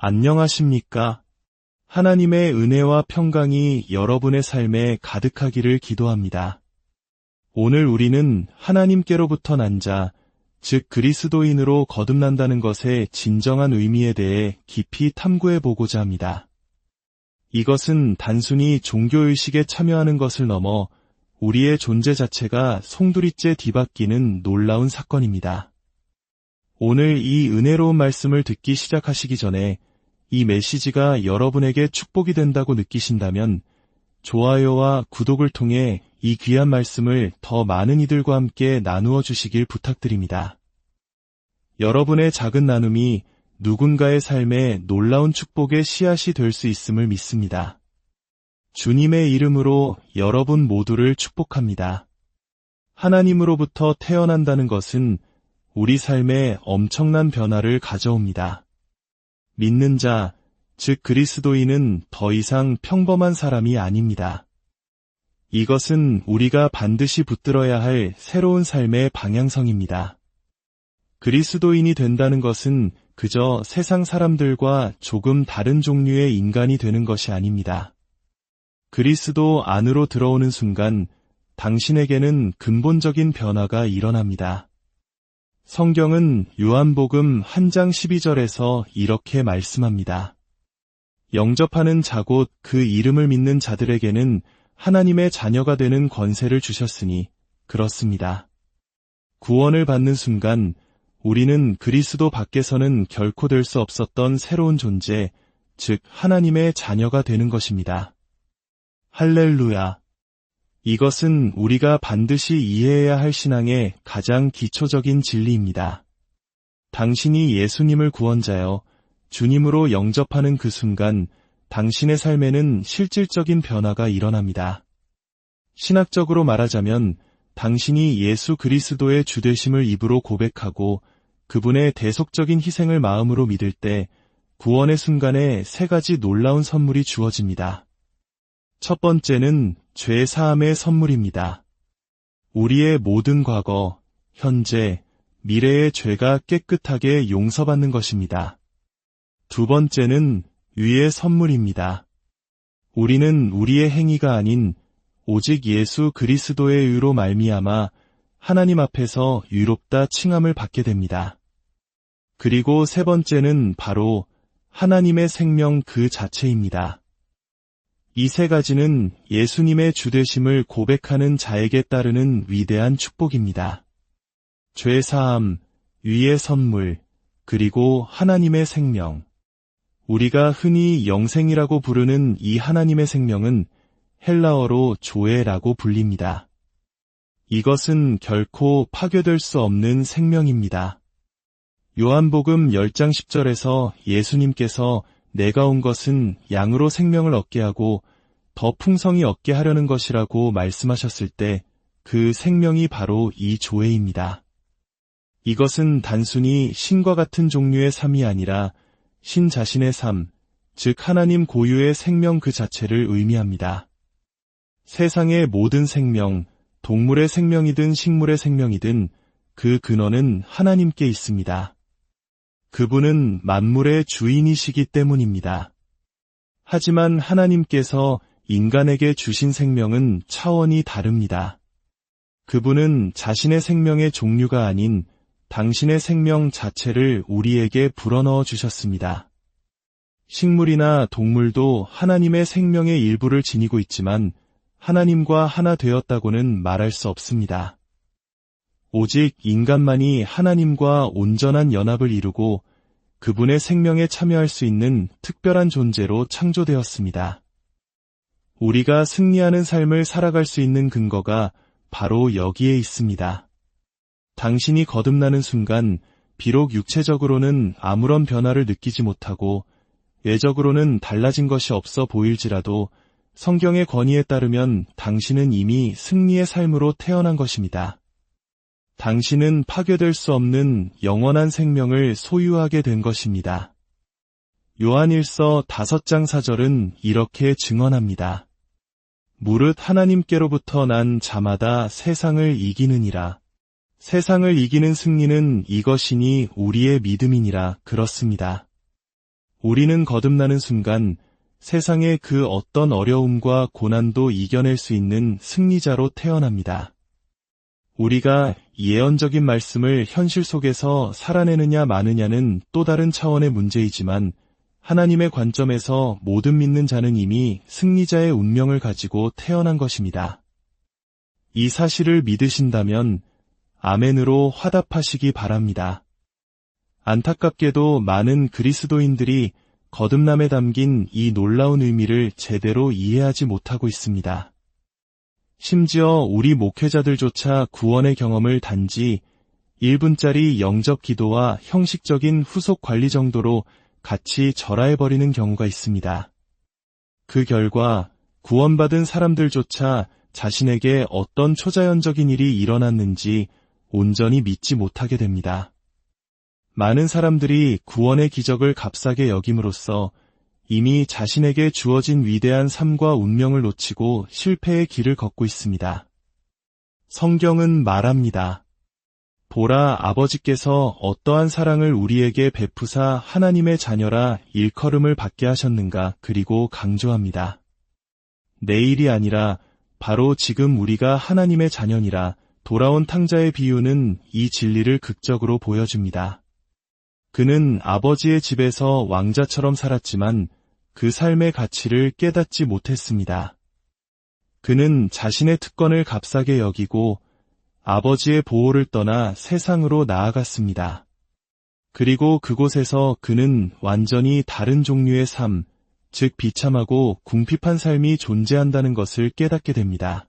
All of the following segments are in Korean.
안녕하십니까? 하나님의 은혜와 평강이 여러분의 삶에 가득하기를 기도합니다. 오늘 우리는 하나님께로부터 난 자, 즉 그리스도인으로 거듭난다는 것의 진정한 의미에 대해 깊이 탐구해 보고자 합니다. 이것은 단순히 종교의식에 참여하는 것을 넘어 우리의 존재 자체가 송두리째 뒤바뀌는 놀라운 사건입니다. 오늘 이 은혜로운 말씀을 듣기 시작하시기 전에 이 메시지가 여러분에게 축복이 된다고 느끼신다면 좋아요와 구독을 통해 이 귀한 말씀을 더 많은 이들과 함께 나누어 주시길 부탁드립니다. 여러분의 작은 나눔이 누군가의 삶에 놀라운 축복의 씨앗이 될 수 있음을 믿습니다. 주님의 이름으로 여러분 모두를 축복합니다. 하나님으로부터 태어난다는 것은 우리 삶에 엄청난 변화를 가져옵니다. 믿는 자, 즉 그리스도인은 더 이상 평범한 사람이 아닙니다. 이것은 우리가 반드시 붙들어야 할 새로운 삶의 방향성입니다. 그리스도인이 된다는 것은 그저 세상 사람들과 조금 다른 종류의 인간이 되는 것이 아닙니다. 그리스도 안으로 들어오는 순간 당신에게는 근본적인 변화가 일어납니다. 성경은 요한복음 한 장 12절에서 이렇게 말씀합니다. 영접하는 자곧 그 이름을 믿는 자들에게는 하나님의 자녀가 되는 권세를 주셨으니 그렇습니다. 구원을 받는 순간 우리는 그리스도 밖에서는 결코 될 수 없었던 새로운 존재, 즉 하나님의 자녀가 되는 것입니다. 할렐루야. 이것은 우리가 반드시 이해해야 할 신앙의 가장 기초적인 진리입니다. 당신이 예수님을 구원자여 주님으로 영접하는 그 순간 당신의 삶에는 실질적인 변화가 일어납니다. 신학적으로 말하자면 당신이 예수 그리스도의 주되심을 입으로 고백하고 그분의 대속적인 희생을 마음으로 믿을 때 구원의 순간에 세 가지 놀라운 선물이 주어집니다. 첫 번째는 죄 사함의 선물입니다. 우리의 모든 과거, 현재, 미래의 죄가 깨끗하게 용서받는 것입니다. 두 번째는 위의 선물입니다. 우리는 우리의 행위가 아닌 오직 예수 그리스도의 의로 말미암아 하나님 앞에서 유롭다 칭함을 받게 됩니다. 그리고 세 번째는 바로 하나님의 생명 그 자체입니다. 이 세 가지는 예수님의 주되심을 고백하는 자에게 따르는 위대한 축복입니다. 죄 사함, 위의 선물, 그리고 하나님의 생명. 우리가 흔히 영생이라고 부르는 이 하나님의 생명은 헬라어로 조에라고 불립니다. 이것은 결코 파괴될 수 없는 생명입니다. 요한복음 10장 10절에서 예수님께서 내가 온 것은 양으로 생명을 얻게 하고 더 풍성히 얻게 하려는 것이라고 말씀하셨을 때 그 생명이 바로 이 조회입니다. 이것은 단순히 신과 같은 종류의 삶이 아니라 신 자신의 삶, 즉 하나님 고유의 생명 그 자체를 의미합니다. 세상의 모든 생명, 동물의 생명이든 식물의 생명이든 그 근원은 하나님께 있습니다. 그분은 만물의 주인이시기 때문입니다. 하지만 하나님께서 인간에게 주신 생명은 차원이 다릅니다. 그분은 자신의 생명의 종류가 아닌 당신의 생명 자체를 우리에게 불어넣어 주셨습니다. 식물이나 동물도 하나님의 생명의 일부를 지니고 있지만 하나님과 하나 되었다고는 말할 수 없습니다. 오직 인간만이 하나님과 온전한 연합을 이루고 그분의 생명에 참여할 수 있는 특별한 존재로 창조되었습니다. 우리가 승리하는 삶을 살아갈 수 있는 근거가 바로 여기에 있습니다. 당신이 거듭나는 순간 비록 육체적으로는 아무런 변화를 느끼지 못하고 외적으로는 달라진 것이 없어 보일지라도 성경의 권위에 따르면 당신은 이미 승리의 삶으로 태어난 것입니다. 당신은 파괴될 수 없는 영원한 생명을 소유하게 된 것입니다. 요한일서 5장 4절은 이렇게 증언합니다. 무릇 하나님께로부터 난 자마다 세상을 이기느니라. 세상을 이기는 승리는 이것이니 우리의 믿음이니라 그렇습니다. 우리는 거듭나는 순간 세상의 그 어떤 어려움과 고난도 이겨낼 수 있는 승리자로 태어납니다. 우리가 예언적인 말씀을 현실 속에서 살아내느냐 마느냐는 또 다른 차원의 문제이지만 하나님의 관점에서 모든 믿는 자는 이미 승리자의 운명을 가지고 태어난 것입니다. 이 사실을 믿으신다면 아멘으로 화답하시기 바랍니다. 안타깝게도 많은 그리스도인들이 거듭남에 담긴 이 놀라운 의미를 제대로 이해하지 못하고 있습니다. 심지어 우리 목회자들조차 구원의 경험을 단지 1분짜리 영접 기도와 형식적인 후속 관리 정도로 같이 절하해버리는 경우가 있습니다. 그 결과 구원받은 사람들조차 자신에게 어떤 초자연적인 일이 일어났는지 온전히 믿지 못하게 됩니다. 많은 사람들이 구원의 기적을 값싸게 여김으로써 이미 자신에게 주어진 위대한 삶과 운명을 놓치고 실패의 길을 걷고 있습니다. 성경은 말합니다. 보라 아버지께서 어떠한 사랑을 우리에게 베푸사 하나님의 자녀라 일컬음을 받게 하셨는가 그리고 강조합니다. 내일이 아니라 바로 지금 우리가 하나님의 자녀니라 돌아온 탕자의 비유는 이 진리를 극적으로 보여줍니다. 그는 아버지의 집에서 왕자처럼 살았지만 그 삶의 가치를 깨닫지 못했습니다. 그는 자신의 특권을 값싸게 여기고 아버지의 보호를 떠나 세상으로 나아갔습니다. 그리고 그곳에서 그는 완전히 다른 종류의 삶, 즉 비참하고 궁핍한 삶이 존재한다는 것을 깨닫게 됩니다.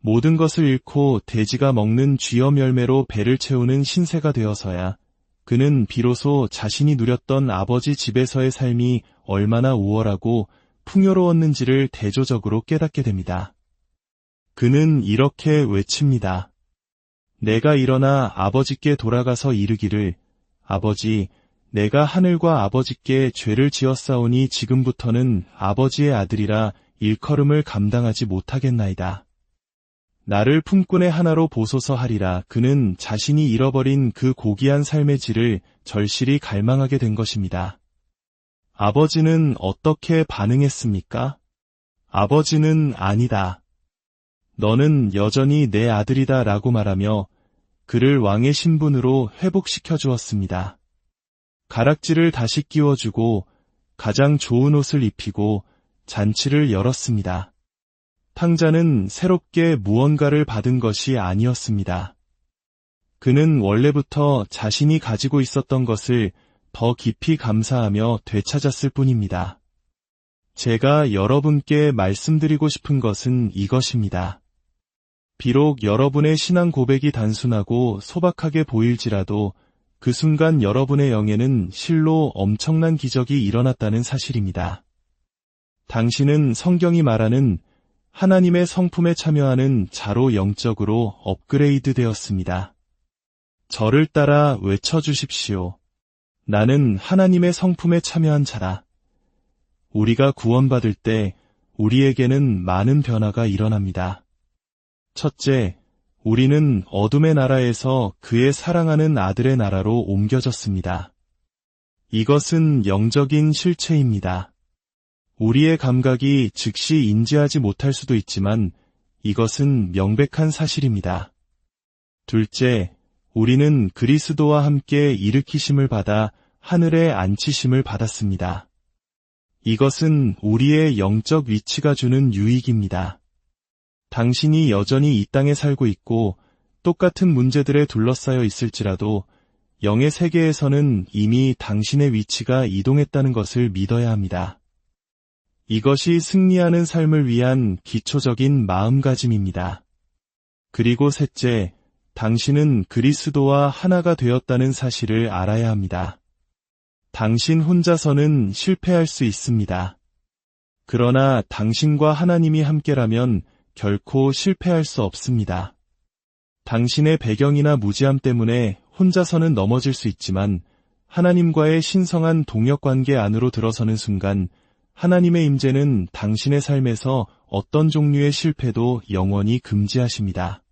모든 것을 잃고 돼지가 먹는 쥐염 열매로 배를 채우는 신세가 되어서야 그는 비로소 자신이 누렸던 아버지 집에서의 삶이 얼마나 우월하고 풍요로웠는지를 대조적으로 깨닫게 됩니다. 그는 이렇게 외칩니다. 내가 일어나 아버지께 돌아가서 이르기를 아버지 내가 하늘과 아버지께 죄를 지었사오니 지금부터는 아버지의 아들이라 일컬음을 감당하지 못하겠나이다. 나를 품꾼의 하나로 보소서 하리라 그는 자신이 잃어버린 그 고귀한 삶의 질을 절실히 갈망하게 된 것입니다. 아버지는 어떻게 반응했습니까? 아버지는 아니다. 너는 여전히 내 아들이다 라고 말하며 그를 왕의 신분으로 회복시켜 주었습니다. 가락지를 다시 끼워주고 가장 좋은 옷을 입히고 잔치를 열었습니다. 탕자는 새롭게 무언가를 받은 것이 아니었습니다. 그는 원래부터 자신이 가지고 있었던 것을 더 깊이 감사하며 되찾았을 뿐입니다. 제가 여러분께 말씀드리고 싶은 것은 이것입니다. 비록 여러분의 신앙 고백이 단순하고 소박하게 보일지라도 그 순간 여러분의 영에는 실로 엄청난 기적이 일어났다는 사실입니다. 당신은 성경이 말하는 하나님의 성품에 참여하는 자로 영적으로 업그레이드 되었습니다. 저를 따라 외쳐주십시오. 나는 하나님의 성품에 참여한 자라. 우리가 구원받을 때 우리에게는 많은 변화가 일어납니다. 첫째, 우리는 어둠의 나라에서 그의 사랑하는 아들의 나라로 옮겨졌습니다. 이것은 영적인 실체입니다. 우리의 감각이 즉시 인지하지 못할 수도 있지만 이것은 명백한 사실입니다. 둘째, 우리는 그리스도와 함께 일으키심을 받아 하늘에 앉히심을 받았습니다. 이것은 우리의 영적 위치가 주는 유익입니다. 당신이 여전히 이 땅에 살고 있고 똑같은 문제들에 둘러싸여 있을지라도 영의 세계에서는 이미 당신의 위치가 이동했다는 것을 믿어야 합니다. 이것이 승리하는 삶을 위한 기초적인 마음가짐입니다. 그리고 셋째, 당신은 그리스도와 하나가 되었다는 사실을 알아야 합니다. 당신 혼자서는 실패할 수 있습니다. 그러나 당신과 하나님이 함께라면 결코 실패할 수 없습니다. 당신의 배경이나 무지함 때문에 혼자서는 넘어질 수 있지만 하나님과의 신성한 동역 관계 안으로 들어서는 순간 하나님의 임재는 당신의 삶에서 어떤 종류의 실패도 영원히 금지하십니다.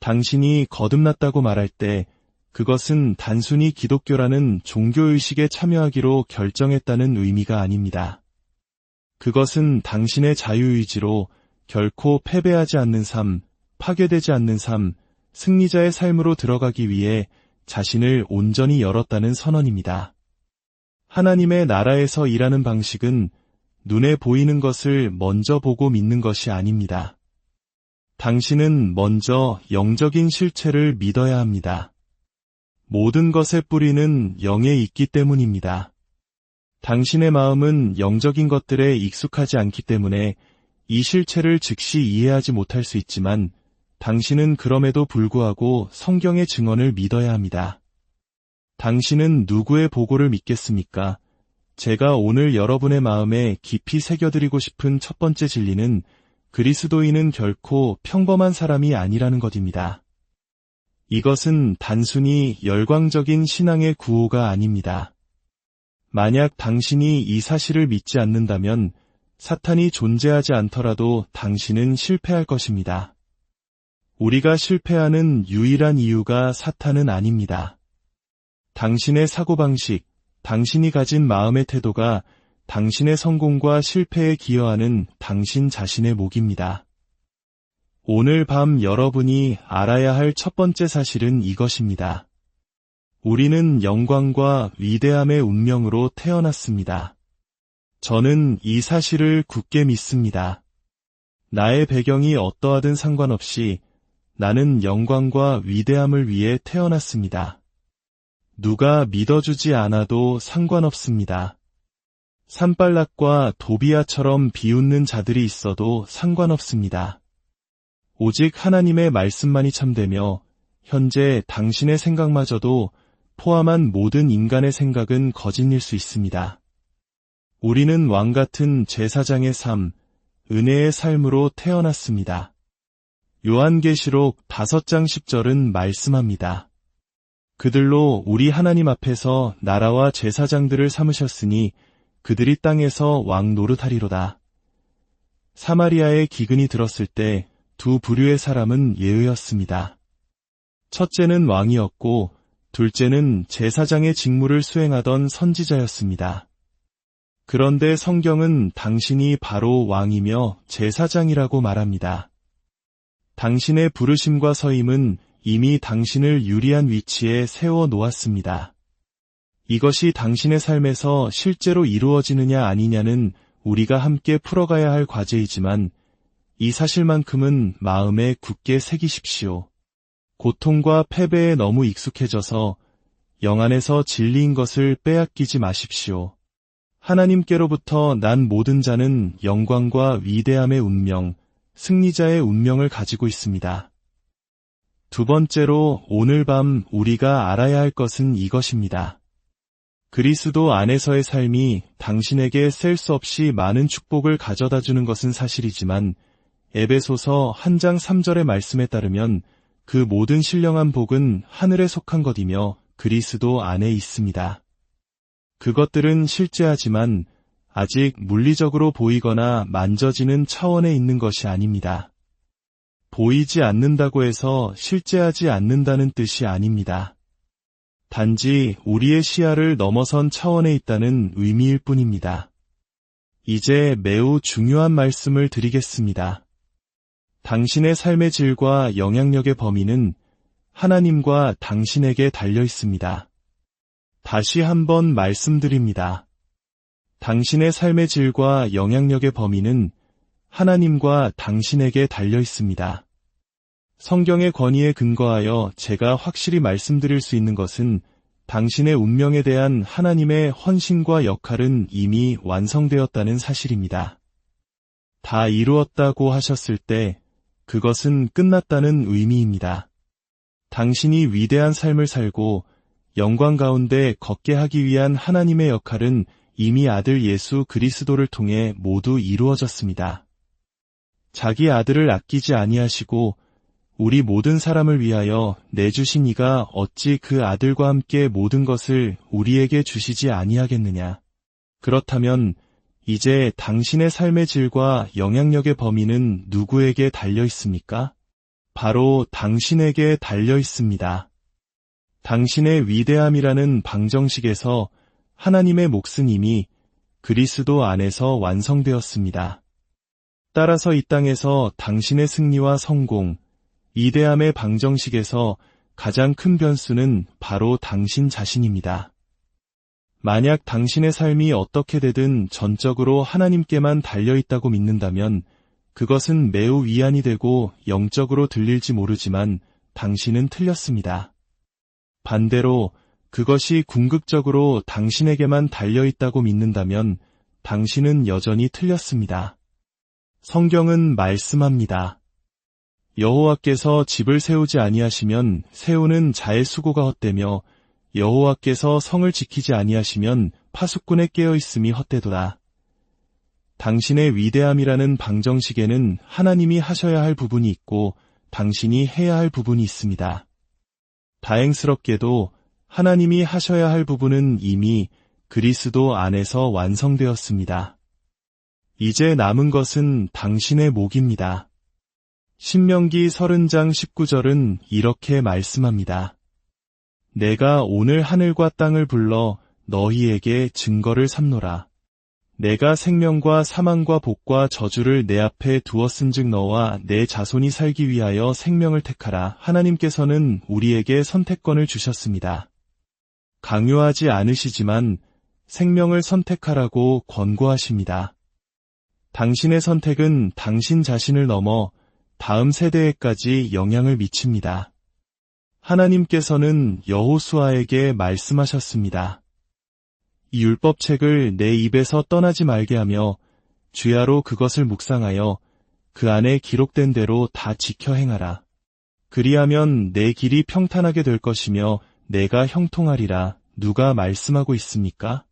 당신이 거듭났다고 말할 때 그것은 단순히 기독교라는 종교의식에 참여하기로 결정했다는 의미가 아닙니다. 그것은 당신의 자유의지로 결코 패배하지 않는 삶, 파괴되지 않는 삶, 승리자의 삶으로 들어가기 위해 자신을 온전히 열었다는 선언입니다. 하나님의 나라에서 일하는 방식은 눈에 보이는 것을 먼저 보고 믿는 것이 아닙니다. 당신은 먼저 영적인 실체를 믿어야 합니다. 모든 것의 뿌리는 영에 있기 때문입니다. 당신의 마음은 영적인 것들에 익숙하지 않기 때문에 이 실체를 즉시 이해하지 못할 수 있지만 당신은 그럼에도 불구하고 성경의 증언을 믿어야 합니다. 당신은 누구의 보고를 믿겠습니까? 제가 오늘 여러분의 마음에 깊이 새겨드리고 싶은 첫 번째 진리는 그리스도인은 결코 평범한 사람이 아니라는 것입니다. 이것은 단순히 열광적인 신앙의 구호가 아닙니다. 만약 당신이 이 사실을 믿지 않는다면 사탄이 존재하지 않더라도 당신은 실패할 것입니다. 우리가 실패하는 유일한 이유가 사탄은 아닙니다. 당신의 사고방식, 당신이 가진 마음의 태도가 당신의 성공과 실패에 기여하는 당신 자신의 목입니다. 오늘 밤 여러분이 알아야 할 첫 번째 사실은 이것입니다. 우리는 영광과 위대함의 운명으로 태어났습니다. 저는 이 사실을 굳게 믿습니다. 나의 배경이 어떠하든 상관없이 나는 영광과 위대함을 위해 태어났습니다. 누가 믿어주지 않아도 상관없습니다. 산발락과 도비아처럼 비웃는 자들이 있어도 상관없습니다. 오직 하나님의 말씀만이 참되며 현재 당신의 생각마저도 포함한 모든 인간의 생각은 거짓일 수 있습니다. 우리는 왕 같은 제사장의 삶, 은혜의 삶으로 태어났습니다. 요한계시록 5장 10절은 말씀합니다. 그들로 우리 하나님 앞에서 나라와 제사장들을 삼으셨으니 그들이 땅에서 왕 노릇하리로다. 사마리아의 기근이 들었을 때 두 부류의 사람은 예의였습니다. 첫째는 왕이었고 둘째는 제사장의 직무를 수행하던 선지자였습니다. 그런데 성경은 당신이 바로 왕이며 제사장이라고 말합니다. 당신의 부르심과 서임은 이미 당신을 유리한 위치에 세워 놓았습니다. 이것이 당신의 삶에서 실제로 이루어지느냐 아니냐는 우리가 함께 풀어가야 할 과제이지만 이 사실만큼은 마음에 굳게 새기십시오. 고통과 패배에 너무 익숙해져서 영 안에서 진리인 것을 빼앗기지 마십시오. 하나님께로부터 난 모든 자는 영광과 위대함의 운명, 승리자의 운명을 가지고 있습니다. 두 번째로 오늘 밤 우리가 알아야 할 것은 이것입니다. 그리스도 안에서의 삶이 당신에게 셀 수 없이 많은 축복을 가져다 주는 것은 사실이지만 에베소서 한 장 3절의 말씀에 따르면 그 모든 신령한 복은 하늘에 속한 것이며 그리스도 안에 있습니다. 그것들은 실제하지만 아직 물리적으로 보이거나 만져지는 차원에 있는 것이 아닙니다. 보이지 않는다고 해서 실제하지 않는다는 뜻이 아닙니다. 단지 우리의 시야를 넘어선 차원에 있다는 의미일 뿐입니다. 이제 매우 중요한 말씀을 드리겠습니다. 당신의 삶의 질과 영향력의 범위는 하나님과 당신에게 달려 있습니다. 다시 한번 말씀드립니다. 당신의 삶의 질과 영향력의 범위는 하나님과 당신에게 달려 있습니다. 성경의 권위에 근거하여 제가 확실히 말씀드릴 수 있는 것은 당신의 운명에 대한 하나님의 헌신과 역할은 이미 완성되었다는 사실입니다. 다 이루었다고 하셨을 때 그것은 끝났다는 의미입니다. 당신이 위대한 삶을 살고 영광 가운데 걷게 하기 위한 하나님의 역할은 이미 아들 예수 그리스도를 통해 모두 이루어졌습니다. 자기 아들을 아끼지 아니하시고 우리 모든 사람을 위하여 내주신 이가 어찌 그 아들과 함께 모든 것을 우리에게 주시지 아니하겠느냐. 그렇다면 이제 당신의 삶의 질과 영향력의 범위는 누구에게 달려 있습니까? 바로 당신에게 달려 있습니다. 당신의 위대함이라는 방정식에서 하나님의 몫은 이미 그리스도 안에서 완성되었습니다. 따라서 이 땅에서 당신의 승리와 성공, 이대함의 방정식에서 가장 큰 변수는 바로 당신 자신입니다. 만약 당신의 삶이 어떻게 되든 전적으로 하나님께만 달려있다고 믿는다면 그것은 매우 위안이 되고 영적으로 들릴지 모르지만 당신은 틀렸습니다. 반대로 그것이 궁극적으로 당신에게만 달려있다고 믿는다면 당신은 여전히 틀렸습니다. 성경은 말씀합니다. 여호와께서 집을 세우지 아니하시면 세우는 자의 수고가 헛되며 여호와께서 성을 지키지 아니하시면 파수꾼에 깨어 있음이 헛되도다. 당신의 위대함이라는 방정식에는 하나님이 하셔야 할 부분이 있고 당신이 해야 할 부분이 있습니다. 다행스럽게도 하나님이 하셔야 할 부분은 이미 그리스도 안에서 완성되었습니다. 이제 남은 것은 당신의 목입니다. 신명기 30장 19절은 이렇게 말씀합니다. 내가 오늘 하늘과 땅을 불러 너희에게 증거를 삼노라. 내가 생명과 사망과 복과 저주를 내 앞에 두었은즉 너와 내 자손이 살기 위하여 생명을 택하라. 하나님께서는 우리에게 선택권을 주셨습니다. 강요하지 않으시지만 생명을 선택하라고 권고하십니다. 당신의 선택은 당신 자신을 넘어 다음 세대에까지 영향을 미칩니다. 하나님께서는 여호수아에게 말씀하셨습니다. 이 율법책을 내 입에서 떠나지 말게 하며 주야로 그것을 묵상하여 그 안에 기록된 대로 다 지켜 행하라. 그리하면 내 길이 평탄하게 될 것이며 내가 형통하리라. 누가 말씀하고 있습니까?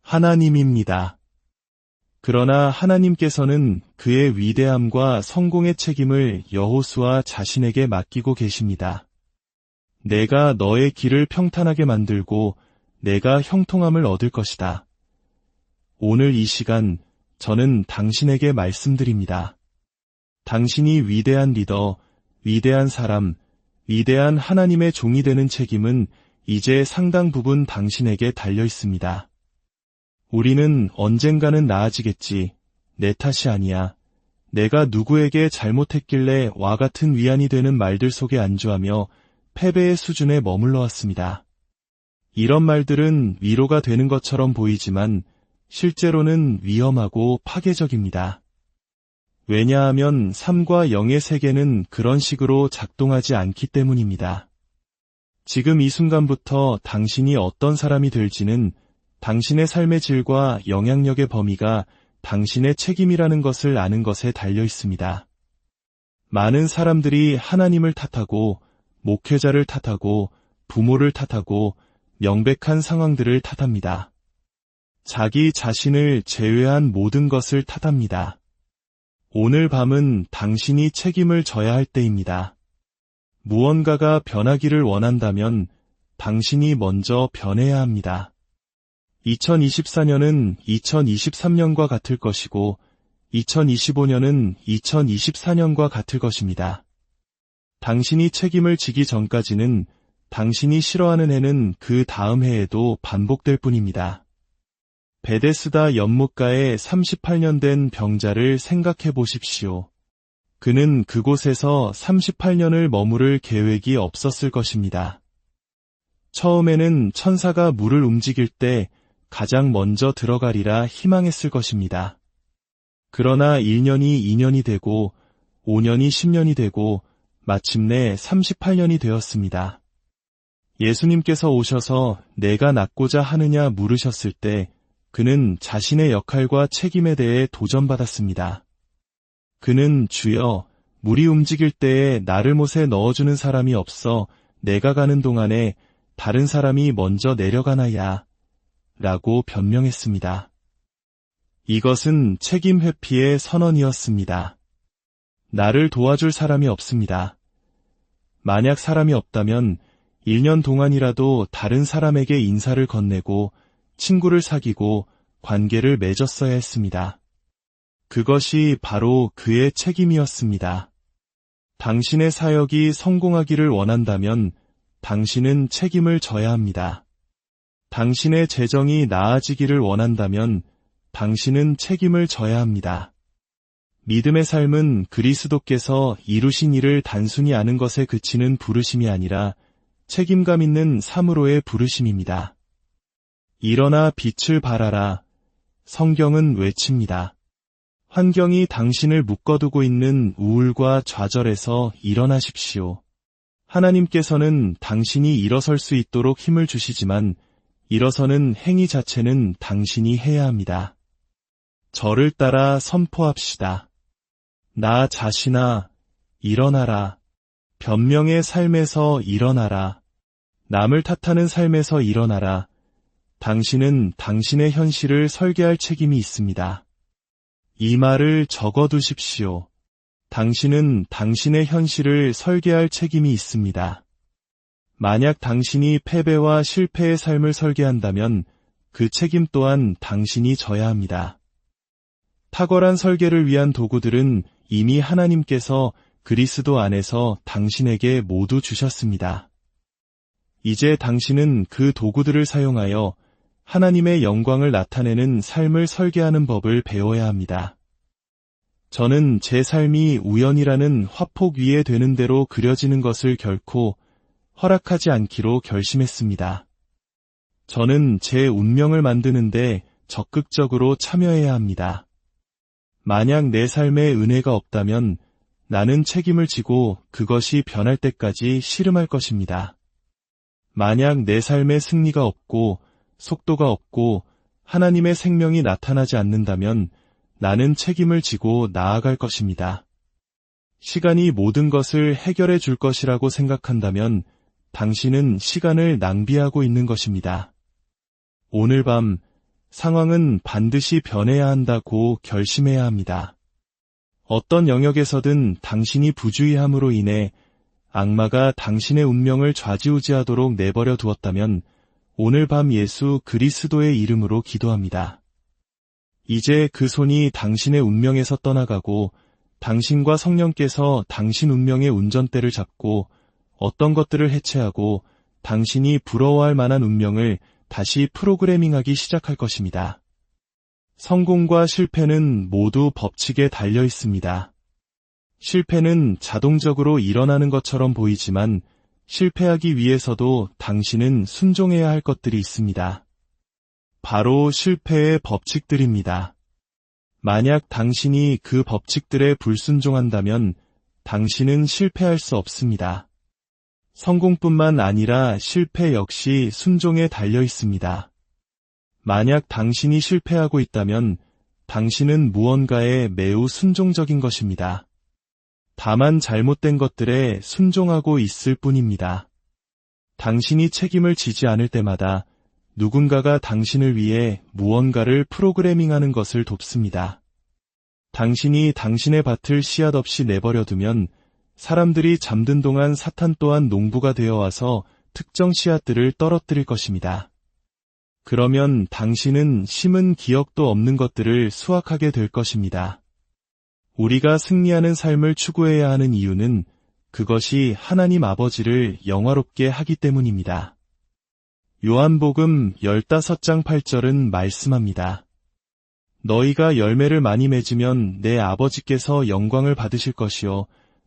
하나님입니다. 그러나 하나님께서는 그의 위대함과 성공의 책임을 여호수아 자신에게 맡기고 계십니다. 내가 너의 길을 평탄하게 만들고 내가 형통함을 얻을 것이다. 오늘 이 시간 저는 당신에게 말씀드립니다. 당신이 위대한 리더, 위대한 사람, 위대한 하나님의 종이 되는 책임은 이제 상당 부분 당신에게 달려 있습니다. 우리는 언젠가는 나아지겠지. 내 탓이 아니야. 내가 누구에게 잘못했길래 와 같은 위안이 되는 말들 속에 안주하며 패배의 수준에 머물러 왔습니다. 이런 말들은 위로가 되는 것처럼 보이지만 실제로는 위험하고 파괴적입니다. 왜냐하면 3과 0의 세계는 그런 식으로 작동하지 않기 때문입니다. 지금 이 순간부터 당신이 어떤 사람이 될지는 당신의 삶의 질과 영향력의 범위가 당신의 책임이라는 것을 아는 것에 달려 있습니다. 많은 사람들이 하나님을 탓하고 목회자를 탓하고 부모를 탓하고 명백한 상황들을 탓합니다. 자기 자신을 제외한 모든 것을 탓합니다. 오늘 밤은 당신이 책임을 져야 할 때입니다. 무언가가 변하기를 원한다면 당신이 먼저 변해야 합니다. 2024년은 2023년과 같을 것이고 2025년은 2024년과 같을 것입니다. 당신이 책임을 지기 전까지는 당신이 싫어하는 해는 그 다음 해에도 반복될 뿐입니다. 베데스다 연못가에 38년 된 병자를 생각해 보십시오. 그는 그곳에서 38년을 머무를 계획이 없었을 것입니다. 처음에는 천사가 물을 움직일 때 가장 먼저 들어가리라 희망했을 것입니다. 그러나 1년이 2년이 되고 5년이 10년이 되고 마침내 38년이 되었습니다. 예수님께서 오셔서 내가 낫고자 하느냐 물으셨을 때 그는 자신의 역할과 책임에 대해 도전받았습니다. 그는 주여 물이 움직일 때에 나를 못에 넣어주는 사람이 없어 내가 가는 동안에 다른 사람이 먼저 내려가나야 라고 변명했습니다. 이것은 책임 회피의 선언이었습니다. 나를 도와줄 사람이 없습니다. 만약 사람이 없다면 1년 동안이라도 다른 사람에게 인사를 건네고 친구를 사귀고 관계를 맺었어야 했습니다. 그것이 바로 그의 책임이었습니다. 당신의 사역이 성공하기를 원한다면 당신은 책임을 져야 합니다. 당신의 재정이 나아지기를 원한다면 당신은 책임을 져야 합니다. 믿음의 삶은 그리스도께서 이루신 일을 단순히 아는 것에 그치는 부르심이 아니라 책임감 있는 삶으로의 부르심입니다. 일어나 빛을 발하라. 성경은 외칩니다. 환경이 당신을 묶어두고 있는 우울과 좌절에서 일어나십시오. 하나님께서는 당신이 일어설 수 있도록 힘을 주시지만 일어서는 행위 자체는 당신이 해야 합니다. 저를 따라 선포합시다. 나 자신아, 일어나라. 변명의 삶에서 일어나라. 남을 탓하는 삶에서 일어나라. 당신은 당신의 현실을 설계할 책임이 있습니다. 이 말을 적어두십시오. 당신은 당신의 현실을 설계할 책임이 있습니다. 만약 당신이 패배와 실패의 삶을 설계한다면 그 책임 또한 당신이 져야 합니다. 탁월한 설계를 위한 도구들은 이미 하나님께서 그리스도 안에서 당신에게 모두 주셨습니다. 이제 당신은 그 도구들을 사용하여 하나님의 영광을 나타내는 삶을 설계하는 법을 배워야 합니다. 저는 제 삶이 우연이라는 화폭 위에 되는 대로 그려지는 것을 결코 허락하지 않기로 결심했습니다. 저는 제 운명을 만드는데 적극적으로 참여해야 합니다. 만약 내 삶에 은혜가 없다면 나는 책임을 지고 그것이 변할 때까지 씨름할 것입니다. 만약 내 삶에 승리가 없고 속도가 없고 하나님의 생명이 나타나지 않는다면 나는 책임을 지고 나아갈 것입니다. 시간이 모든 것을 해결해 줄 것이라고 생각한다면 당신은 시간을 낭비하고 있는 것입니다. 오늘 밤 상황은 반드시 변해야 한다고 결심해야 합니다. 어떤 영역에서든 당신이 부주의함으로 인해 악마가 당신의 운명을 좌지우지하도록 내버려 두었다면 오늘 밤 예수 그리스도의 이름으로 기도합니다. 이제 그 손이 당신의 운명에서 떠나가고 당신과 성령께서 당신 운명의 운전대를 잡고 어떤 것들을 해체하고 당신이 부러워할 만한 운명을 다시 프로그래밍하기 시작할 것입니다. 성공과 실패는 모두 법칙에 달려 있습니다. 실패는 자동적으로 일어나는 것처럼 보이지만 실패하기 위해서도 당신은 순종해야 할 것들이 있습니다. 바로 실패의 법칙들입니다. 만약 당신이 그 법칙들에 불순종한다면 당신은 실패할 수 없습니다. 성공뿐만 아니라 실패 역시 순종에 달려 있습니다. 만약 당신이 실패하고 있다면 당신은 무언가에 매우 순종적인 것입니다. 다만 잘못된 것들에 순종하고 있을 뿐입니다. 당신이 책임을 지지 않을 때마다 누군가가 당신을 위해 무언가를 프로그래밍하는 것을 돕습니다. 당신이 당신의 밭을 씨앗 없이 내버려두면 사람들이 잠든 동안 사탄 또한 농부가 되어 와서 특정 씨앗들을 떨어뜨릴 것입니다. 그러면 당신은 심은 기억도 없는 것들을 수확하게 될 것입니다. 우리가 승리하는 삶을 추구해야 하는 이유는 그것이 하나님 아버지를 영화롭게 하기 때문입니다. 요한복음 15장 8절은 말씀합니다. 너희가 열매를 많이 맺으면 내 아버지께서 영광을 받으실 것이요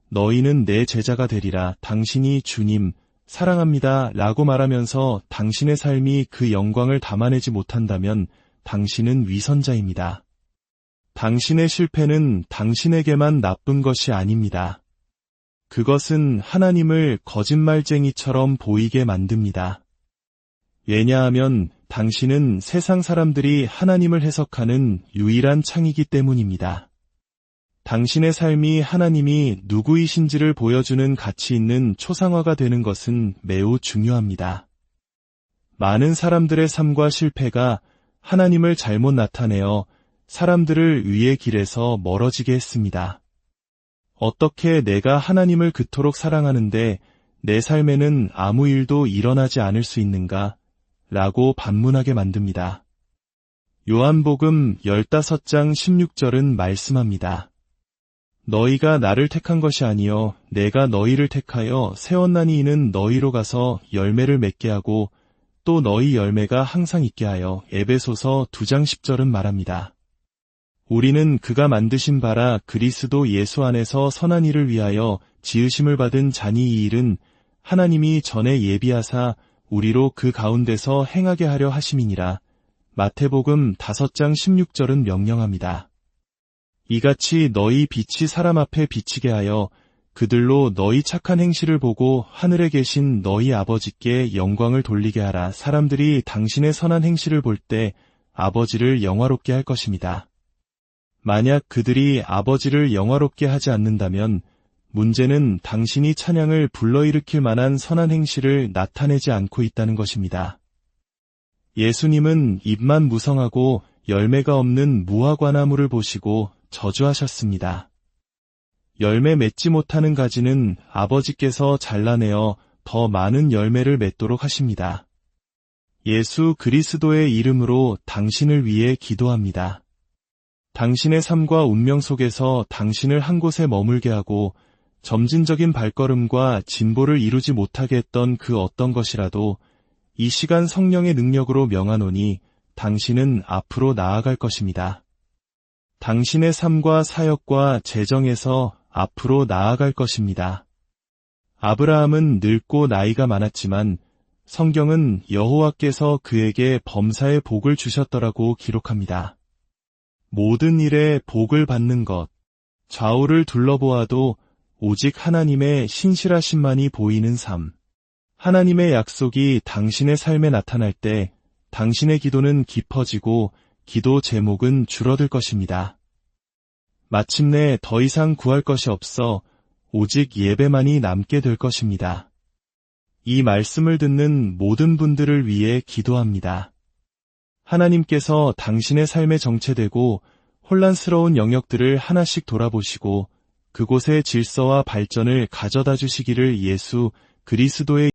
너희는 내 제자가 되리라 당신이 주님 사랑합니다 라고 말하면서 당신의 삶이 그 영광을 담아내지 못한다면 당신은 위선자입니다. 당신의 실패는 당신에게만 나쁜 것이 아닙니다. 그것은 하나님을 거짓말쟁이처럼 보이게 만듭니다. 왜냐하면 당신은 세상 사람들이 하나님을 해석하는 유일한 창이기 때문입니다. 당신의 삶이 하나님이 누구이신지를 보여주는 가치 있는 초상화가 되는 것은 매우 중요합니다. 많은 사람들의 삶과 실패가 하나님을 잘못 나타내어 사람들을 위의 길에서 멀어지게 했습니다. 어떻게 내가 하나님을 그토록 사랑하는데 내 삶에는 아무 일도 일어나지 않을 수 있는가? 라고 반문하게 만듭니다. 요한복음 15장 16절은 말씀합니다. 너희가 나를 택한 것이 아니요 내가 너희를 택하여 세웠나니 이는 너희로 가서 열매를 맺게 하고 또 너희 열매가 항상 있게 하여 에베소서 2장 10절은 말합니다. 우리는 그가 만드신 바라 그리스도 예수 안에서 선한 일을 위하여 지으심을 받은 자니 이 일은 하나님이 전에 예비하사 우리로 그 가운데서 행하게 하려 하심이니라. 마태복음 5장 16절은 명령합니다. 이같이 너희 빛이 사람 앞에 비치게 하여 그들로 너희 착한 행실을 보고 하늘에 계신 너희 아버지께 영광을 돌리게 하라. 사람들이 당신의 선한 행실을 볼 때 아버지를 영화롭게 할 것입니다. 만약 그들이 아버지를 영화롭게 하지 않는다면 문제는 당신이 찬양을 불러일으킬 만한 선한 행실을 나타내지 않고 있다는 것입니다. 예수님은 입만 무성하고 열매가 없는 무화과나무를 보시고 저주하셨습니다. 열매 맺지 못하는 가지는 아버지께서 잘라내어 더 많은 열매를 맺도록 하십니다. 예수 그리스도의 이름으로 당신을 위해 기도합니다. 당신의 삶과 운명 속에서 당신을 한 곳에 머물게 하고 점진적인 발걸음과 진보를 이루지 못하게 했던 그 어떤 것이라도 이 시간 성령의 능력으로 명하노니 당신은 앞으로 나아갈 것입니다. 당신의 삶과 사역과 재정에서 앞으로 나아갈 것입니다. 아브라함은 늙고 나이가 많았지만 성경은 여호와께서 그에게 범사의 복을 주셨더라고 기록합니다. 모든 일에 복을 받는 것, 좌우를 둘러보아도 오직 하나님의 신실하심만이 보이는 삶. 하나님의 약속이 당신의 삶에 나타날 때 당신의 기도는 깊어지고 기도 제목은 줄어들 것입니다. 마침내 더 이상 구할 것이 없어 오직 예배만이 남게 될 것입니다. 이 말씀을 듣는 모든 분들을 위해 기도합니다. 하나님께서 당신의 삶에 정체되고 혼란스러운 영역들을 하나씩 돌아보시고 그곳의 질서와 발전을 가져다 주시기를 예수 그리스도의